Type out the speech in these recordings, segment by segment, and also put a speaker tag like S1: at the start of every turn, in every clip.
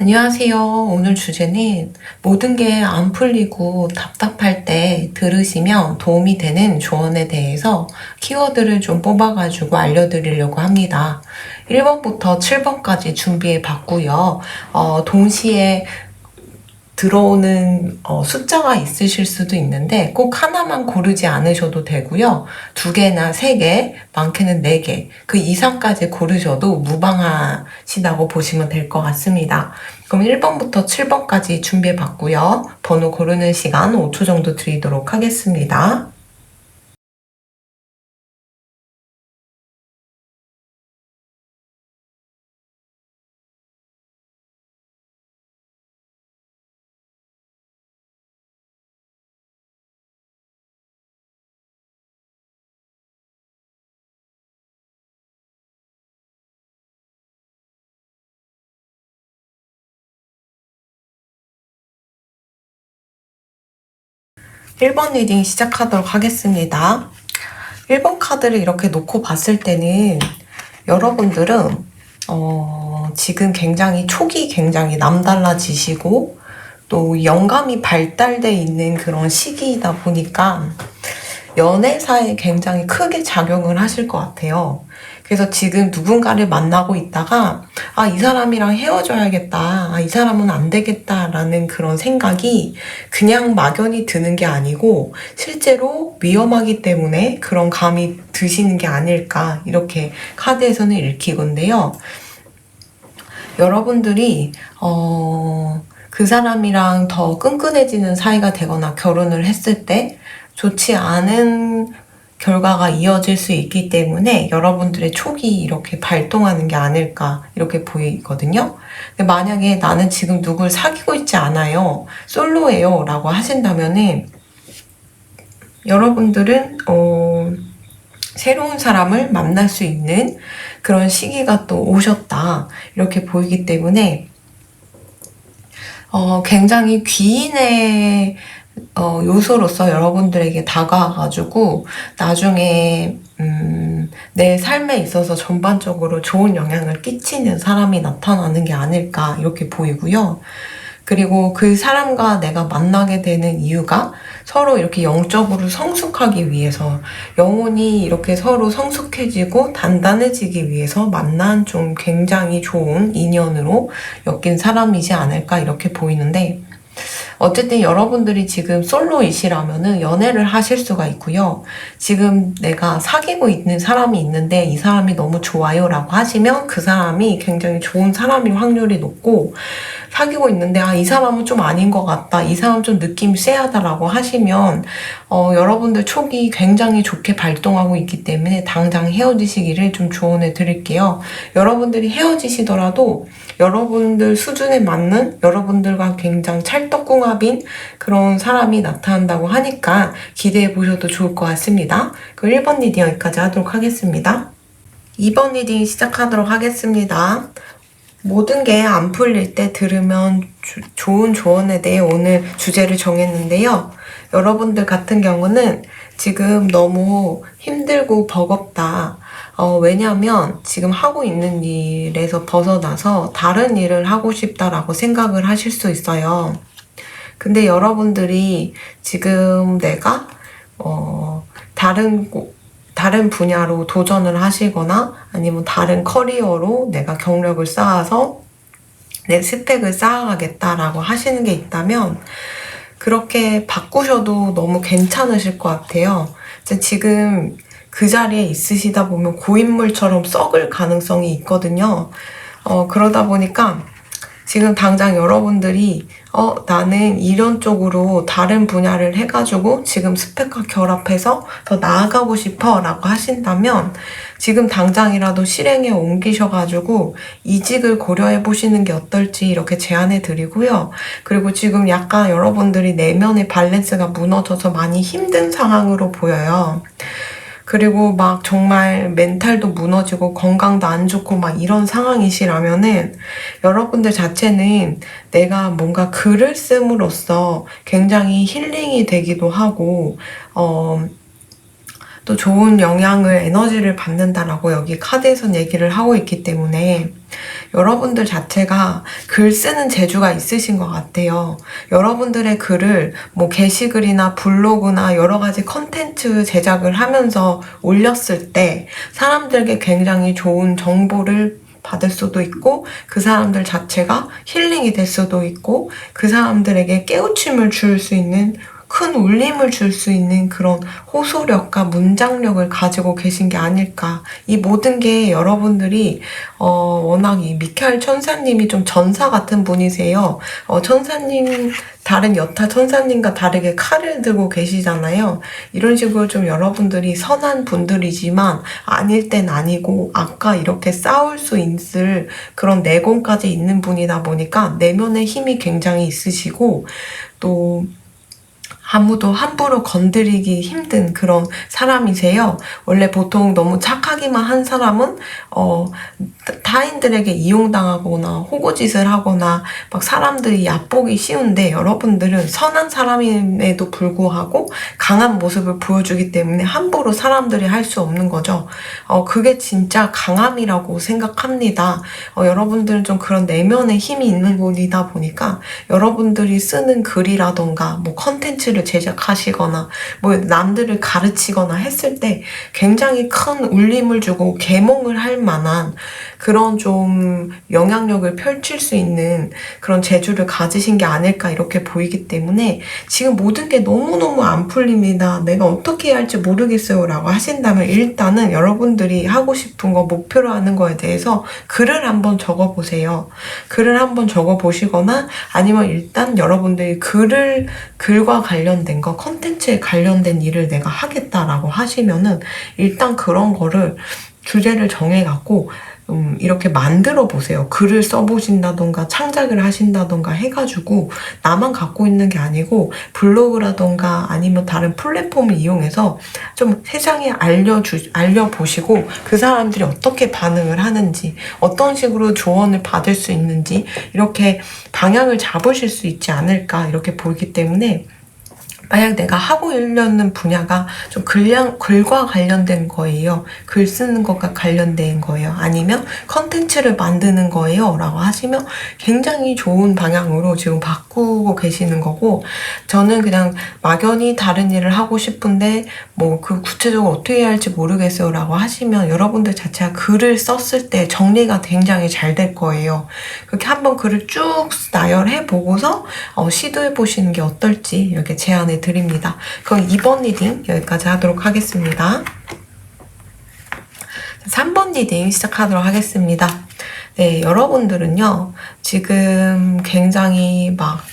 S1: 안녕하세요. 오늘 주제는 모든 게 안 풀리고 답답할 때 들으시면 도움이 되는 조언에 대해서 키워드를 좀 뽑아가지고 알려드리려고 합니다. 1번부터 7번까지 준비해 봤고요. 어, 동시에 들어오는 어, 숫자가 있으실 수도 있는데 꼭 하나만 고르지 않으셔도 되고요. 두 개나 세 개, 많게는 네 개, 그 이상까지 고르셔도 무방하시다고 보시면 될 것 같습니다. 그럼 1번부터 7번까지 준비해 봤고요. 번호 고르는 시간 5초 정도 드리도록 하겠습니다. 일번 리딩 시작하도록 하겠습니다. 1번 카드를 이렇게 놓고 봤을 때는 여러분들은 어, 지금 굉장히 촉이 굉장히 남달라지시고 또 영감이 발달돼 있는 그런 시기이다 보니까 연애사에 굉장히 크게 작용을 하실 것 같아요. 그래서 지금 누군가를 만나고 있다가 아, 이 사람이랑 헤어져야겠다. 아, 이 사람은 안 되겠다라는 그런 생각이 그냥 막연히 드는 게 아니고 실제로 위험하기 때문에 그런 감이 드시는 게 아닐까 이렇게 카드에서는 읽히건데요. 여러분들이 어, 그 사람이랑 더 끈끈해지는 사이가 되거나 결혼을 했을 때 좋지 않은 결과가 이어질 수 있기 때문에 여러분들의 촉이 이렇게 발동하는 게 아닐까 이렇게 보이거든요. 만약에 나는 지금 누굴 사귀고 있지 않아요. 솔로예요. 라고 하신다면은 여러분들은 어, 새로운 사람을 만날 수 있는 그런 시기가 또 오셨다. 이렇게 보이기 때문에 어, 굉장히 귀인의 어, 요소로서 여러분들에게 다가와가지고 나중에 음, 내 삶에 있어서 전반적으로 좋은 영향을 끼치는 사람이 나타나는 게 아닐까 이렇게 보이고요. 그리고 그 사람과 내가 만나게 되는 이유가 서로 이렇게 영적으로 성숙하기 위해서 영혼이 이렇게 서로 성숙해지고 단단해지기 위해서 만난 좀 굉장히 좋은 인연으로 엮인 사람이지 않을까 이렇게 보이는데 어쨌든 여러분들이 지금 솔로이시라면은 연애를 하실 수가 있고요. 지금 내가 사귀고 있는 사람이 있는데 이 사람이 너무 좋아요 라고 하시면 그 사람이 굉장히 좋은 사람일 확률이 높고 사귀고 있는데 아 이 사람은 좀 아닌 것 같다. 이 사람 좀 느낌이 쎄하다라고 하시면 어, 여러분들 촉이 굉장히 좋게 발동하고 있기 때문에 당장 헤어지시기를 좀 조언해 드릴게요. 여러분들이 헤어지시더라도 여러분들 수준에 맞는 여러분들과 굉장히 찰떡궁합인 그런 사람이 나타난다고 하니까 기대해 보셔도 좋을 것 같습니다. 그 1번 리딩 여기까지 하도록 하겠습니다. 2번 리딩 시작하도록 하겠습니다. 모든 게 안 풀릴 때 들으면 주, 좋은 조언에 대해 오늘 주제를 정했는데요. 여러분들 같은 경우는 지금 너무 힘들고 버겁다. 어, 왜냐면 지금 하고 있는 일에서 벗어나서 다른 일을 하고 싶다라고 생각을 하실 수 있어요. 근데 여러분들이 지금 내가 어, 다른 다른 분야로 도전을 하시거나 아니면 다른 커리어로 내가 경력을 쌓아서 내 스펙을 쌓아가겠다라고 하시는 게 있다면 그렇게 바꾸셔도 너무 괜찮으실 것 같아요. 지금 그 자리에 있으시다 보면 고인물처럼 썩을 가능성이 있거든요. 어, 그러다 보니까 지금 당장 여러분들이 어 나는 이런 쪽으로 다른 분야를 해가지고 지금 스펙과 결합해서 더 나아가고 싶어 라고 하신다면 지금 당장이라도 실행에 옮기셔가지고 이직을 고려해 보시는 게 어떨지 이렇게 제안해 드리고요. 그리고 지금 약간 여러분들이 내면의 밸런스가 무너져서 많이 힘든 상황으로 보여요. 그리고 막 정말 멘탈도 무너지고 건강도 안 좋고 막 이런 상황이시라면은 여러분들 자체는 내가 뭔가 글을 씀으로써 굉장히 힐링이 되기도 하고, 어, 또 좋은 영향을, 에너지를 받는다라고 여기 카드에선 얘기를 하고 있기 때문에 여러분들 자체가 글 쓰는 재주가 있으신 것 같아요. 여러분들의 글을 뭐 게시글이나 블로그나 여러 가지 컨텐츠 제작을 하면서 올렸을 때 사람들에게 굉장히 좋은 정보를 받을 수도 있고 그 사람들 자체가 힐링이 될 수도 있고 그 사람들에게 깨우침을 줄 수 있는 큰 울림을 줄 수 있는 그런 호소력과 문장력을 가지고 계신 게 아닐까. 이 모든 게 여러분들이 어, 워낙 이 미카엘 천사님이 좀 전사 같은 분이세요. 어, 천사님 다른 여타 천사님과 다르게 칼을 들고 계시잖아요. 이런 식으로 좀 여러분들이 선한 분들이지만 아닐 땐 아니고 아까 이렇게 싸울 수 있을 그런 내공까지 있는 분이다 보니까 내면의 힘이 굉장히 있으시고 또 아무도 함부로 건드리기 힘든 그런 사람이세요. 원래 보통 너무 착하기만 한 사람은 어 타인들에게 이용당하거나 호구짓을 하거나 막 사람들이 얕보기 쉬운데 여러분들은 선한 사람임에도 불구하고 강한 모습을 보여주기 때문에 함부로 사람들이 할 수 없는 거죠. 어 그게 진짜 강함이라고 생각합니다. 어 여러분들은 좀 그런 내면의 힘이 있는 분이다 보니까 여러분들이 쓰는 글이라던가 뭐 컨텐츠를 컨텐츠를 제작하시거나 뭐 남들을 가르치거나 했을 때 굉장히 큰 울림을 주고 개몽을 할 만한 그런 좀 영향력을 펼칠 수 있는 그런 재주를 가지신 게 아닐까 이렇게 보이기 때문에 지금 모든 게 너무너무 안 풀립니다. 내가 어떻게 해야 할지 모르겠어요 라고 하신다면 일단은 여러분들이 하고 싶은 거 목표로 하는 거에 대해서 글을 한번 적어 보세요. 글을 한번 적어 보시거나 아니면 일단 여러분들이 글을 글과 관련된 거 컨텐츠에 관련된 일을 내가 하겠다라고 하시면은 일단 그런 거를 주제를 정해갖고 음, 이렇게 만들어 보세요. 글을 써보신다던가 창작을 하신다던가 해가지고 나만 갖고 있는 게 아니고 블로그라던가 아니면 다른 플랫폼을 이용해서 좀 세상에 알려주, 알려보시고 그 사람들이 어떻게 반응을 하는지 어떤 식으로 조언을 받을 수 있는지 이렇게 방향을 잡으실 수 있지 않을까 이렇게 보이기 때문에 만약 내가 하고 있려는 분야가 좀 글량, 글과 관련된 거예요. 글 쓰는 것과 관련된 거예요. 아니면 컨텐츠를 만드는 거예요. 라고 하시면 굉장히 좋은 방향으로 지금 바꾸고 계시는 거고, 저는 그냥 막연히 다른 일을 하고 싶은데, 뭐 그 구체적으로 어떻게 해야 할지 모르겠어요. 라고 하시면 여러분들 자체가 글을 썼을 때 정리가 굉장히 잘 될 거예요. 그렇게 한번 글을 쭉 나열해 보고서 어, 시도해 보시는 게 어떨지 이렇게 제안해 드립니다. 그럼 2번 리딩 여기까지 하도록 하겠습니다. 3번 리딩 시작하도록 하겠습니다. 네, 여러분들은요, 지금 굉장히 막,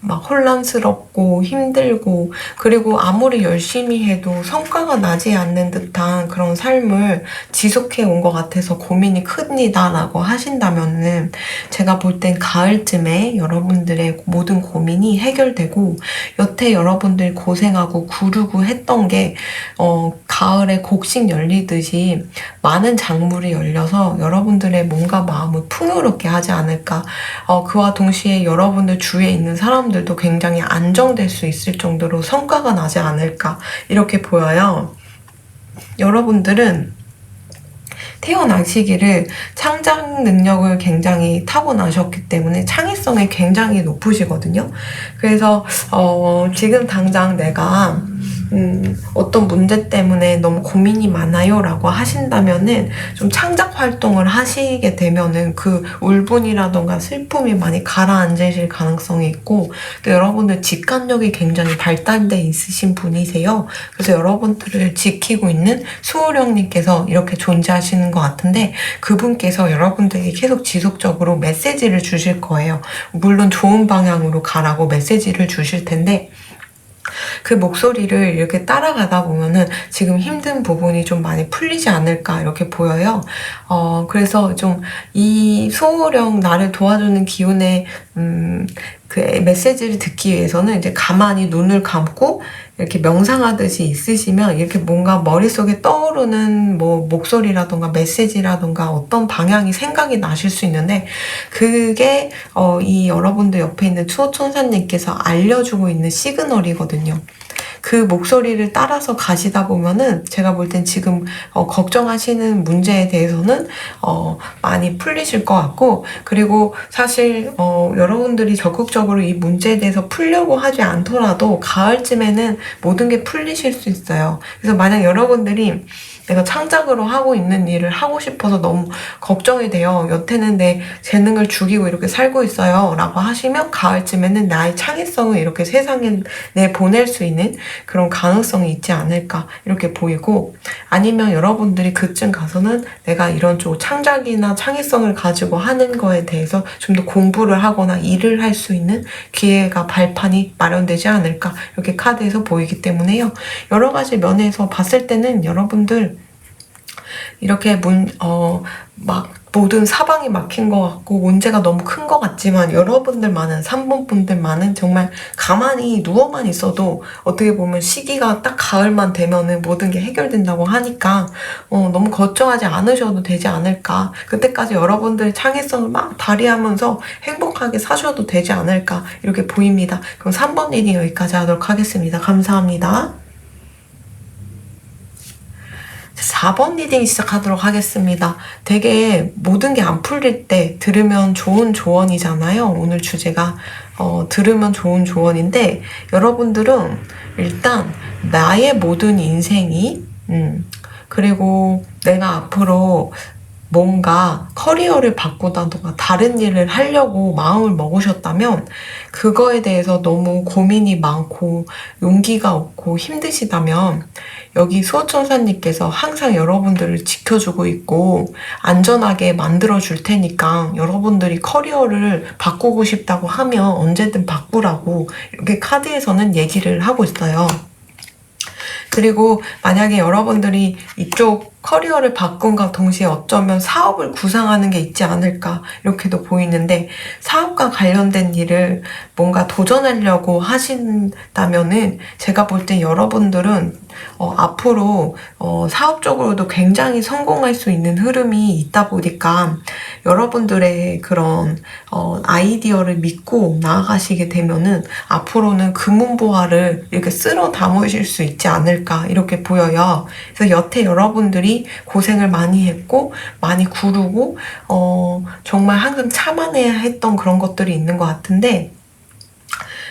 S1: 막막 혼란스럽고 힘들고 그리고 아무리 열심히 해도 성과가 나지 않는 듯한 그런 삶을 지속해 온 것 같아서 고민이 큽니다라고 하신다면은 제가 볼 땐 가을쯤에 여러분들의 모든 고민이 해결되고 여태 여러분들 고생하고 구르고 했던 게 어, 가을에 곡식 열리듯이 많은 작물이 열려서 여러분들의 뭔가 마음을 풍요롭게 하지 않을까. 어, 그와 동시에 여러분들 주위에 있는 사람 사람들도 굉장히 안정될 수 있을 정도로 성과가 나지 않을까 이렇게 보여요. 여러분들은 태어나시기를 창작 능력을 굉장히 타고나셨기 때문에 창의성이 굉장히 높으시거든요. 그래서 어, 지금 당장 내가 음, 어떤 문제 때문에 너무 고민이 많아요 라고 하신다면은 좀 창작 활동을 하시게 되면은 그 울분이라던가 슬픔이 많이 가라앉으실 가능성이 있고 또 여러분들 직관력이 굉장히 발달돼 있으신 분이세요. 그래서 여러분들을 지키고 있는 수호령님께서 이렇게 존재하시는 것 같은데 그분께서 여러분들에게 계속 지속적으로 메시지를 주실 거예요. 물론 좋은 방향으로 가라고 메시지를 주실 텐데 그 목소리를 이렇게 따라가다 보면은 지금 힘든 부분이 좀 많이 풀리지 않을까 이렇게 보여요. 어, 그래서 좀 이 소호령 나를 도와주는 기운의, 음, 그 메시지를 듣기 위해서는 이제 가만히 눈을 감고 이렇게 명상하듯이 있으시면 이렇게 뭔가 머릿속에 떠오르는 뭐 목소리라던가 메시지라던가 어떤 방향이 생각이 나실 수 있는데 그게 어, 이 여러분들 옆에 있는 추호천사님께서 알려주고 있는 시그널이거든요. 그 목소리를 따라서 가시다 보면은 제가 볼 땐 지금 어, 걱정하시는 문제에 대해서는 어, 많이 풀리실 것 같고 그리고 사실 어, 여러분들이 적극적으로 이 문제에 대해서 풀려고 하지 않더라도 가을쯤에는 모든 게 풀리실 수 있어요. 그래서 만약 여러분들이 내가 창작으로 하고 있는 일을 하고 싶어서 너무 걱정이 돼요. 여태는 내 재능을 죽이고 이렇게 살고 있어요. 라고 하시면 가을쯤에는 나의 창의성을 이렇게 세상에 내 보낼 수 있는 그런 가능성이 있지 않을까 이렇게 보이고 아니면 여러분들이 그쯤 가서는 내가 이런 쪽 창작이나 창의성을 가지고 하는 거에 대해서 좀 더 공부를 하거나 일을 할 수 있는 기회가 발판이 마련되지 않을까 이렇게 카드에서 보이기 때문에요. 여러 가지 면에서 봤을 때는 여러분들 이렇게 문, 어, 막 모든 사방이 막힌 것 같고 문제가 너무 큰 것 같지만 여러분들만은 3번 분들만은 정말 가만히 누워만 있어도 어떻게 보면 시기가 딱 가을만 되면은 모든 게 해결된다고 하니까 어, 너무 걱정하지 않으셔도 되지 않을까. 그때까지 여러분들 창의성을 막 발휘하면서 행복하게 사셔도 되지 않을까. 이렇게 보입니다. 그럼 3번 리딩 여기까지 하도록 하겠습니다. 감사합니다 4번 리딩 시작하도록 하겠습니다. 되게 모든 게 안 풀릴 때 들으면 좋은 조언이잖아요. 오늘 주제가 어, 들으면 좋은 조언인데 여러분들은 일단 나의 모든 인생이 음, 그리고 내가 앞으로 뭔가 커리어를 바꾸다던가 다른 일을 하려고 마음을 먹으셨다면 그거에 대해서 너무 고민이 많고 용기가 없고 힘드시다면 여기 수호천사님께서 항상 여러분들을 지켜주고 있고 안전하게 만들어 줄 테니까 여러분들이 커리어를 바꾸고 싶다고 하면 언제든 바꾸라고 이렇게 카드에서는 얘기를 하고 있어요. 그리고 만약에 여러분들이 이쪽 커리어를 바꾼과 동시에 어쩌면 사업을 구상하는 게 있지 않을까 이렇게도 보이는데 사업과 관련된 일을 뭔가 도전하려고 하신다면은 제가 볼 때 여러분들은 어, 앞으로 어, 사업적으로도 굉장히 성공할 수 있는 흐름이 있다 보니까 여러분들의 그런 어, 아이디어를 믿고 나아가시게 되면은 앞으로는 금은보화를 이렇게 쓸어 담으실 수 있지 않을까 이렇게 보여요. 그래서 여태 여러분들이 고생을 많이 했고 많이 구르고 어, 정말 항상 참아내야 했던 그런 것들이 있는 것 같은데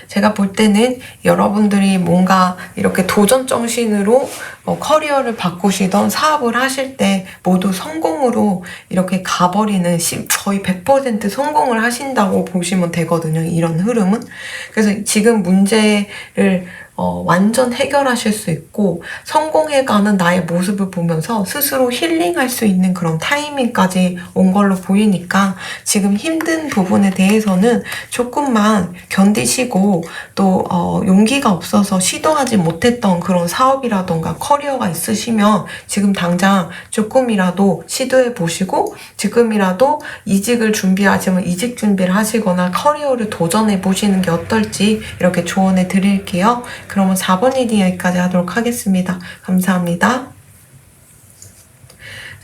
S1: 제가 볼 때는 여러분들이 뭔가 이렇게 도전 정신으로 어, 커리어를 바꾸시던 사업을 하실 때 모두 성공으로 이렇게 가버리는 거의 100% 성공을 하신다고 보시면 되거든요. 이런 흐름은. 그래서 지금 문제를 어, 완전 해결하실 수 있고 성공해가는 나의 모습을 보면서 스스로 힐링할 수 있는 그런 타이밍까지 온 걸로 보이니까 지금 힘든 부분에 대해서는 조금만 견디시고 또 어, 용기가 없어서 시도하지 못했던 그런 사업이라던가 커리어가 있으시면 지금 당장 조금이라도 시도해 보시고 지금이라도 이직을 준비하시면 이직 준비를 하시거나 커리어를 도전해 보시는 게 어떨지 이렇게 조언해 드릴게요. 그러면 4번 리딩 여기까지 하도록 하겠습니다. 감사합니다.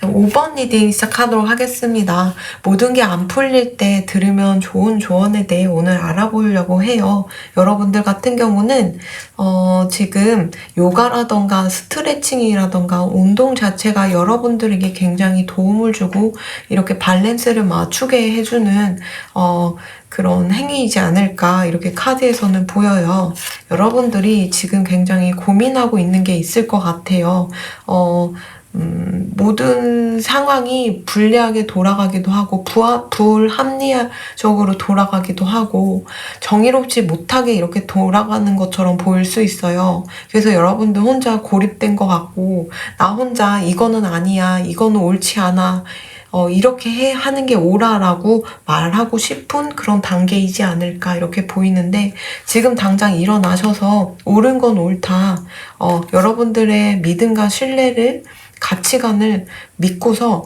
S1: 5번 리딩 시작하도록 하겠습니다. 모든 게 안 풀릴 때 들으면 좋은 조언에 대해 오늘 알아보려고 해요. 여러분들 같은 경우는 어, 지금 요가라던가 스트레칭이라던가 운동 자체가 여러분들에게 굉장히 도움을 주고 이렇게 밸런스를 맞추게 해주는 어, 그런 행위이지 않을까 이렇게 카드에서는 보여요. 여러분들이 지금 굉장히 고민하고 있는 게 있을 것 같아요. 어, 음, 모든 상황이 불리하게 돌아가기도 하고 부하, 불합리적으로 돌아가기도 하고 정의롭지 못하게 이렇게 돌아가는 것처럼 보일 수 있어요. 그래서 여러분들 혼자 고립된 것 같고 나 혼자 이거는 아니야 이거는 옳지 않아 어, 이렇게 해, 하는 게 옳아라고 말하고 싶은 그런 단계이지 않을까 이렇게 보이는데 지금 당장 일어나셔서 옳은 건 옳다. 어, 여러분들의 믿음과 신뢰를 가치관을 믿고서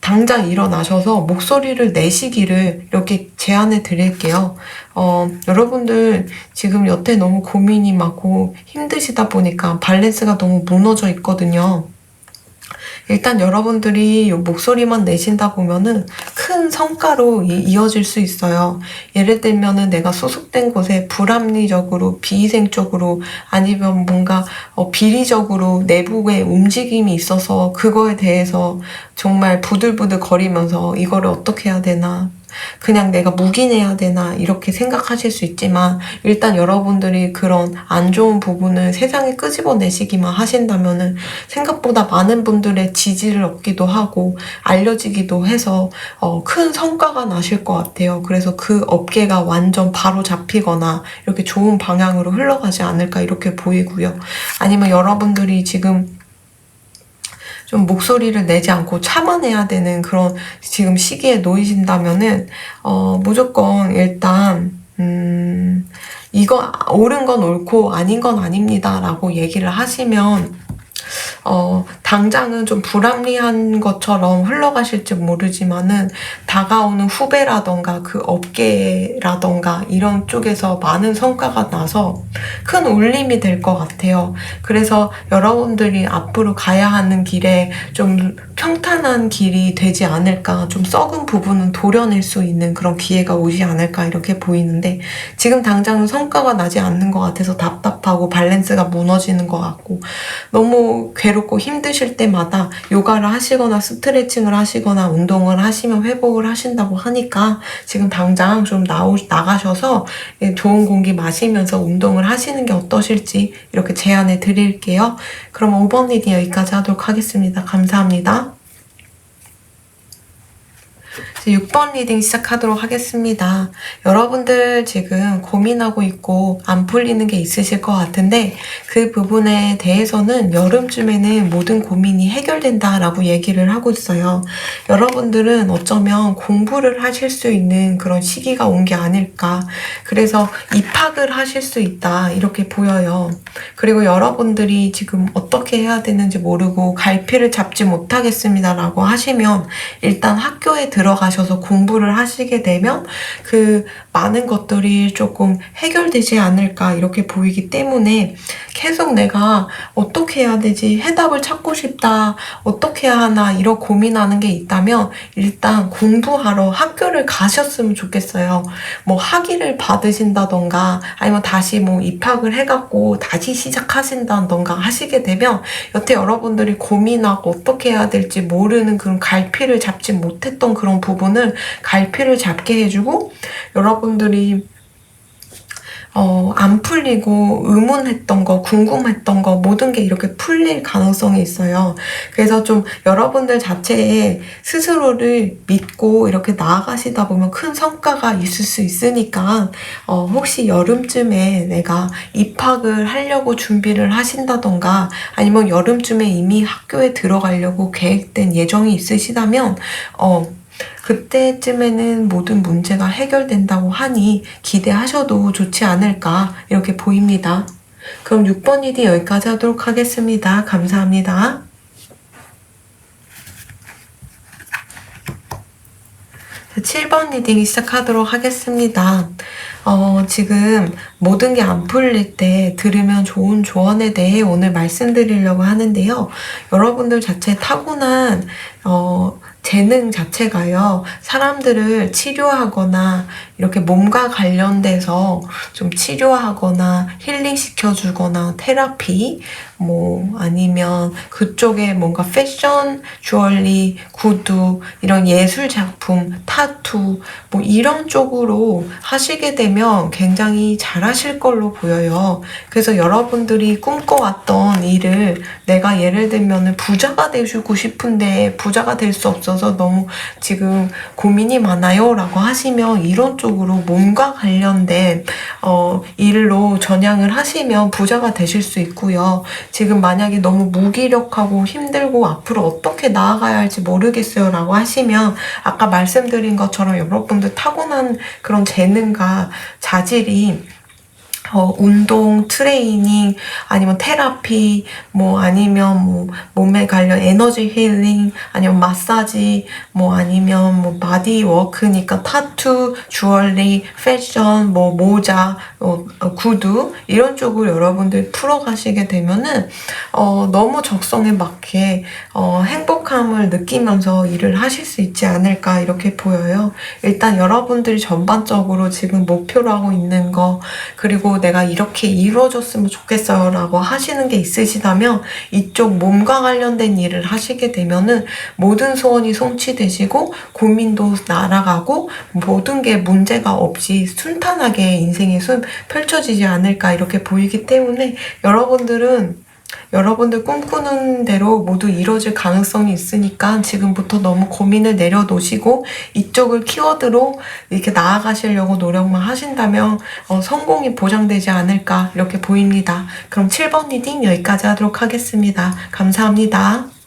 S1: 당장 일어나셔서 목소리를 내시기를 이렇게 제안해 드릴게요. 어, 여러분들 지금 여태 너무 고민이 많고 힘드시다 보니까 밸런스가 너무 무너져 있거든요. 일단 여러분들이 요 목소리만 내신다 보면은 큰 성과로 이- 이어질 수 있어요. 예를 들면은 내가 소속된 곳에 불합리적으로, 비위생적으로, 아니면 뭔가 어, 비리적으로 내부의 움직임이 있어서 그거에 대해서 정말 부들부들 거리면서 이거를 어떻게 해야 되나, 그냥 내가 묵인해야 되나 이렇게 생각하실 수 있지만 일단 여러분들이 그런 안 좋은 부분을 세상에 끄집어내시기만 하신다면은 생각보다 많은 분들의 지지를 얻기도 하고 알려지기도 해서 어, 큰 성과가 나실 것 같아요. 그래서 그 업계가 완전 바로 잡히거나 이렇게 좋은 방향으로 흘러가지 않을까 이렇게 보이고요. 아니면 여러분들이 지금 좀 목소리를 내지 않고 참아내야 되는 그런 지금 시기에 놓이신다면은 어 무조건 일단 음 이거 옳은 건 옳고 아닌 건 아닙니다라고 얘기를 하시면 어, 당장은 좀 불합리한 것처럼 흘러가실지 모르지만은 다가오는 후배라던가 그 업계라던가 이런 쪽에서 많은 성과가 나서 큰 울림이 될 것 같아요. 그래서 여러분들이 앞으로 가야 하는 길에 좀 평탄한 길이 되지 않을까, 좀 썩은 부분은 도려낼 수 있는 그런 기회가 오지 않을까 이렇게 보이는데 지금 당장은 성과가 나지 않는 것 같아서 답답하고 밸런스가 무너지는 것 같고 너무 괴롭고 힘드실 때마다 요가를 하시거나 스트레칭을 하시거나 운동을 하시면 회복을 하신다고 하니까 지금 당장 좀 나오, 나가셔서 예, 좋은 공기 마시면서 운동을 하시는 게 어떠실지 이렇게 제안해 드릴게요. 그럼 5번 리딩 여기까지 하도록 하겠습니다. 감사합니다. 이제 6번 리딩 시작하도록 하겠습니다. 여러분들 지금 고민하고 있고 안 풀리는 게 있으실 것 같은데 그 부분에 대해서는 여름쯤에는 모든 고민이 해결된다라고 얘기를 하고 있어요. 여러분들은 어쩌면 공부를 하실 수 있는 그런 시기가 온 게 아닐까. 그래서 입학을 하실 수 있다. 이렇게 보여요. 그리고 여러분들이 지금 어떻게 해야 되는지 모르고 갈피를 잡지 못하겠습니다라고 하시면 일단 학교에 들어가 셔서 공부를 하시게 되면 그 많은 것들이 조금 해결되지 않을까 이렇게 보이기 때문에 계속 내가 어떻게 해야 되지? 해답을 찾고 싶다. 어떻게 해야 하나 이런 고민하는 게 있다면 일단 공부하러 학교를 가셨으면 좋겠어요. 뭐 학위를 받으신다던가 아니면 다시 뭐 입학을 해갖고 다시 시작하신다던가 하시게 되면 여태 여러분들이 고민하고 어떻게 해야 될지 모르는 그런 갈피를 잡지 못했던 그런 부분을 갈피를 잡게 해주고 여러분 들이 어, 안 풀리고 의문했던 거, 궁금했던 거, 모든 게 이렇게 풀릴 가능성이 있어요. 그래서 좀 여러분들 자체에 스스로를 믿고 이렇게 나아가시다 보면 큰 성과가 있을 수 있으니까, 어, 혹시 여름쯤에 내가 입학을 하려고 준비를 하신다던가, 아니면 여름쯤에 이미 학교에 들어가려고 계획된 예정이 있으시다면, 어, 그때쯤에는 모든 문제가 해결된다고 하니 기대하셔도 좋지 않을까 이렇게 보입니다. 그럼 6번 리딩 여기까지 하도록 하겠습니다. 감사합니다. 7번 리딩 시작하도록 하겠습니다. 어, 지금 모든 게 안 풀릴 때 들으면 좋은 조언에 대해 오늘 말씀드리려고 하는데요. 여러분들 자체 타고난, 어, 재능 자체가요, 사람들을 치료하거나 이렇게 몸과 관련돼서 좀 치료하거나 힐링시켜주거나 테라피, 뭐 아니면 그쪽에 뭔가 패션, 주얼리, 구두, 이런 예술 작품, 타투, 뭐 이런 쪽으로 하시게 되면 굉장히 잘하실 걸로 보여요. 그래서 여러분들이 꿈꿔왔던 일을 내가 예를 들면 부자가 되시고 싶은데 부자가 될 수 없어서 너무 지금 고민이 많아요 라고 하시면 이런 쪽 으로 몸과 관련된 어, 일로 전향을 하시면 부자가 되실 수 있고요. 지금 만약에 너무 무기력하고 힘들고 앞으로 어떻게 나아가야 할지 모르겠어요 라고 하시면 아까 말씀드린 것처럼 여러분들 타고난 그런 재능과 자질이 어, 운동, 트레이닝, 아니면 테라피, 뭐 아니면 뭐 몸에 관련 에너지 힐링, 아니면 마사지, 뭐 아니면 뭐 바디 워크니까 타투, 주얼리, 패션, 뭐 모자, 어, 어, 구두 이런 쪽으로 여러분들 풀어가시게 되면은 어, 너무 적성에 맞게 어, 행복함을 느끼면서 일을 하실 수 있지 않을까 이렇게 보여요. 일단 여러분들이 전반적으로 지금 목표로 하고 있는 거 그리고 내가 이렇게 이루어졌으면 좋겠어요 라고 하시는 게 있으시다면 이쪽 몸과 관련된 일을 하시게 되면은 모든 소원이 성취되시고 고민도 날아가고 모든 게 문제가 없이 순탄하게 인생의 숲 펼쳐지지 않을까 이렇게 보이기 때문에 여러분들은 여러분들 꿈꾸는 대로 모두 이루어질 가능성이 있으니까 지금부터 너무 고민을 내려놓으시고 이쪽을 키워드로 이렇게 나아가시려고 노력만 하신다면 어, 성공이 보장되지 않을까 이렇게 보입니다. 그럼 7번 리딩 여기까지 하도록 하겠습니다. 감사합니다.